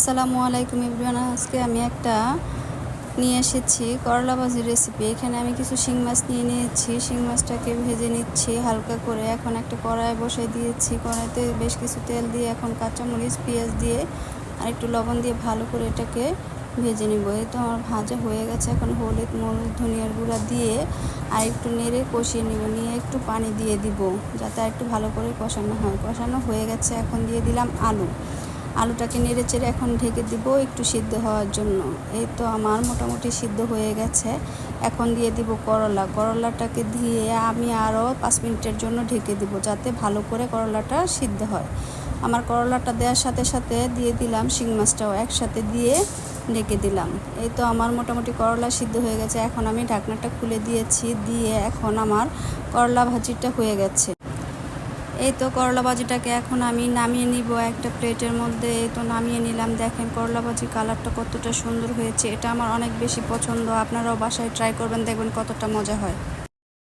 আসসালামু আলাইকুম ইব্রান আজকে আমি একটা নিয়ে এসেছি করলা ভাজির রেসিপি এখানে আমি কিছু শিং মাছ নিয়ে নিয়েছি। শিং মাছটাকে ভেজে নিচ্ছি হালকা করে। এখন একটা কড়াই বসে দিয়েছি। কড়াইতে বেশ কিছু তেল দিয়ে এখন কাঁচামরিচ, পেঁয়াজ দিয়ে আর একটু লবণ দিয়ে ভালো করে এটাকে ভেজে নিব। এই তো আমার ভাজা হয়ে গেছে। এখন হলুদ, মরিচ, ধনিয়ার গুঁড়া দিয়ে আর একটু নেড়ে কষিয়ে নিব। নিয়ে একটু পানি দিয়ে দিব যাতে আর একটু ভালো করে কষানো হয়। কষানো হয়ে গেছে। এখন দিয়ে দিলাম আলু। আলুটাকে নেড়ে চেড়ে এখন ঢেকে দিব একটু সিদ্ধ হওয়ার জন্য। এই তো আমার মোটামুটি সিদ্ধ হয়ে গেছে। এখন দিয়ে দিব করলা। করলাটাকে দিয়ে আমি আরও পাঁচ মিনিটের জন্য ঢেকে দিব যাতে ভালো করে করলাটা সিদ্ধ হয়। আমার করলাটা দেওয়ার সাথে সাথে দিয়ে দিলাম শিং মাছটাও একসাথে দিয়ে ঢেকে দিলাম। এই তো আমার মোটামুটি করলা সিদ্ধ হয়ে গেছে। এখন আমি ঢাকনাটা খুলে দিয়েছি। দিয়ে এখন আমার করলা ভাজিটা হয়ে গেছে। এই তো করলা ভাজিটাকে এখন আমি নামিয়ে নিব একটা প্লেটের মধ্যে। এই তো নামিয়ে নিলাম। দেখেন করলা ভাজি কালারটা কতটা সুন্দর হয়েছে। এটা আমার অনেক বেশি পছন্দ। আপনারাও বাসায় ট্রাই করবেন, দেখবেন কতটা মজা হয়।